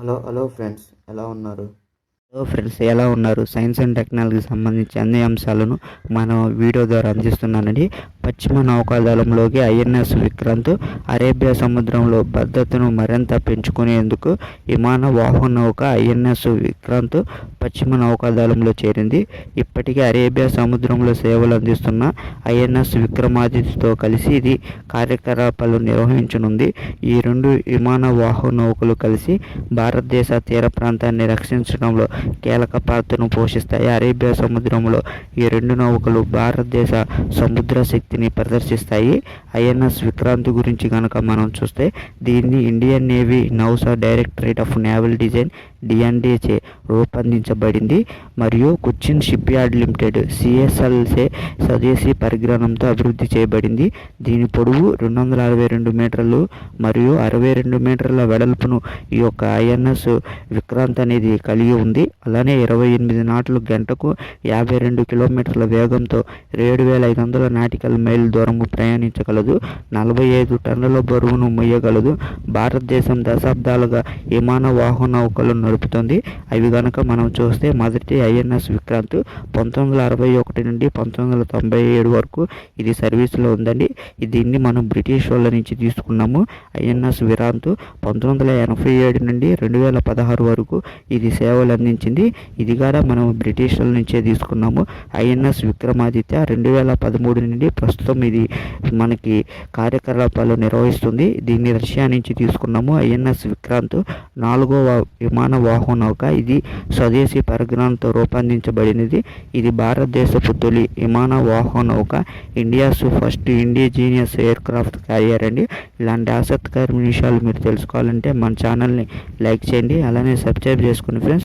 Hello hello friends ఎలా ఉన్నారు? Hello friends ఎలా ఉన్నారు? సైన్స్ అండ్ టెక్నాలజీకి సంబంధించి అన్ని అంశాలను మనం వీడియో ద్వారా అందిస్తున్నానండి. పశ్చిమ నౌకాదళంలోకి ఐఎన్ఎస్ విక్రాంత్ అరేబియా సముద్రంలో భద్రతను మరింత పెంచుకునేందుకు విమాన వాహన నౌక ఐఎన్ఎస్ విక్రాంత్ పశ్చిమ నౌకాదళంలో చేరింది. ఇప్పటికే అరేబియా సముద్రంలో సేవలు అందిస్తున్న ఐఎన్ఎస్ విక్రమాదిత్యతో కలిసి ఇది కార్యకలాపాలు నిర్వహించనుంది. ఈ రెండు విమాన వాహన నౌకలు కలిసి భారతదేశ తీర ప్రాంతాన్ని రక్షించడంలో కీలక పాత్రను పోషిస్తాయి. అరేబియా సముద్రంలో ఈ రెండు నౌకలు భారతదేశ సముద్ర శక్తి శక్తిని ప్రదర్శిస్తాయి. ఐఎన్ఎస్ విక్రాంత్ గురించి కనుక మనం చూస్తే దీన్ని ఇండియన్ నేవీ నౌసా డైరెక్టరేట్ ఆఫ్ నేవల్ డిజైన్ డిఎన్డిచే రూపొందించబడింది. మరియు కుచిన్ షిప్ యార్డ్ లిమిటెడ్ సిఎస్ఎల్సే స్వదేశీ పరిజ్ఞానంతో అభివృద్ధి చేయబడింది. దీని పొడవు రెండు వందల అరవై రెండు మీటర్లు మరియు అరవై రెండు మీటర్ల వెడల్పును ఈ యొక్క ఐఎన్ఎస్ విక్రాంత్ అనేది కలిగి ఉంది. అలానే ఇరవై ఎనిమిది నాట్లు గంటకు యాభై రెండు కిలోమీటర్ల వేగంతో ఏడు వేల ఐదు వందల నాటికల్ మైల్ దూరము ప్రయాణించగలదు. నలభై ఐదు టన్నుల బరువును మొయ్యగలదు భారతదేశం దశాబ్దాలుగా విమాన వాహన నౌకలు నడుపుతుంది. అవి కనుక మనం చూస్తే మొదటి ఐఎన్ఎస్ విక్రాంత్ పంతొమ్మిది వందల అరవై ఒకటి నుండి పంతొమ్మిది వందల తొంభై ఏడు వరకు ఇది సర్వీస్లో ఉందండి. దీన్ని మనం బ్రిటిష్ వాళ్ళ నుంచి తీసుకున్నాము. ఐఎన్ఎస్ విరాంత్ పంతొమ్మిది వందల ఎనభై ఏడు నుండి రెండు వేల పదహారు వరకు ఇది సేవలు అందించింది. ఇది కూడా మనం బ్రిటిష్ వాళ్ళ నుంచే తీసుకున్నాము. ఐఎన్ఎస్ విక్రమాదిత్య రెండు వేల పదమూడు నుండి ప్రస్తుతం ఇది మనకి కార్యకలాపాలు నిర్వహిస్తుంది. దీన్ని రష్యా నుంచి తీసుకున్నాము. ఐఎన్ఎస్ విక్రాంత్ నాలుగవ విమాన వాహన నౌక ఇది స్వదేశీ పరిజ్ఞానంతో రూపొందించబడినది. ఇది భారతదేశపు తొలి విమాన వాహన నౌక India's first indigenous aircraft carrier అండి. ఇలాంటి ఆసక్తికరమైన విషయాలు మీరు తెలుసుకోవాలంటే మన ఛానల్ని లైక్ చేయండి. అలానే సబ్స్క్రైబ్ చేసుకోండి ఫ్రెండ్స్